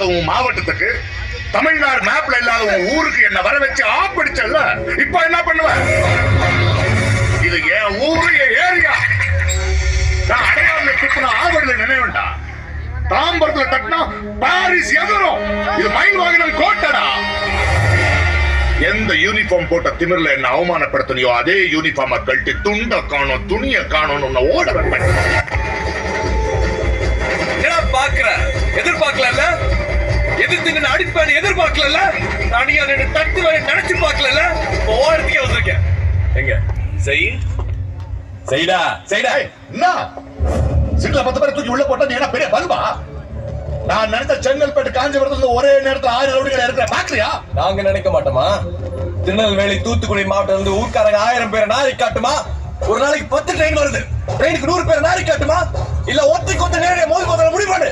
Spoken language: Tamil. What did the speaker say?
இல்லாத உன் மாவட்டத்துக்கு தமிழ்நாடு மேப்ல இல்லாத உன் ஊருக்கு என்ன வர வச்சு ஆப்பிடிச்சல்ல இப்ப என்ன பண்ணுவ? இது என் ஊரு என் ஏரியா. நான் அடையாள துப்புன ஆவடுல நினைவுண்டா. தாம்பரத்துல தட்டினா பாரிஸ் எதிரும். இது மயில் வாங்கின கோட்டடா. எந்த யூனிஃபார்ம் போட்ட திமிர்ல என்ன அவமானப்படுத்தலையோ அதே யூனிஃபார்ம கழட்டி துண்ட காணும் துணிய காணும் ஓட வைப்பேன். பாக்குற எதிர்பார்க்கல அடிப்பான்னு எதிர்பார்க்கல நான் தட்டு வரை நினைச்சு பார்க்கல ஓரத்துக்கே வந்திருக்கேன். எங்க? செய் செய்டா செய்டா என்ன? சிங்கிள பத்து பேரை தூக்கி உள்ள போட்டா நீ என்ன பெரிய பல்பா நான் நினைச்ச செங்கல்பட்டு காஞ்சிபுரத்துல ஒரே நேரத்துல ஆயிரம் ரவுடிகள் இருக்கிற பாக்குறியா நாங்க நினைக்க மாட்டோமா? திருநெல்வேலி தூத்துக்குடி மாவட்டம் இருந்து ஊர்க்காரங்க ஆயிரம் பேரை நாரி காட்டுமா? ஒரு நாளைக்கு பத்து ட்ரெயின் வருது. ட்ரெயினுக்கு நூறு பேர் நாரி காட்டுமா? இல்ல ஒத்த நேரடியா மோதி போதுற முடிவு பண்ணு.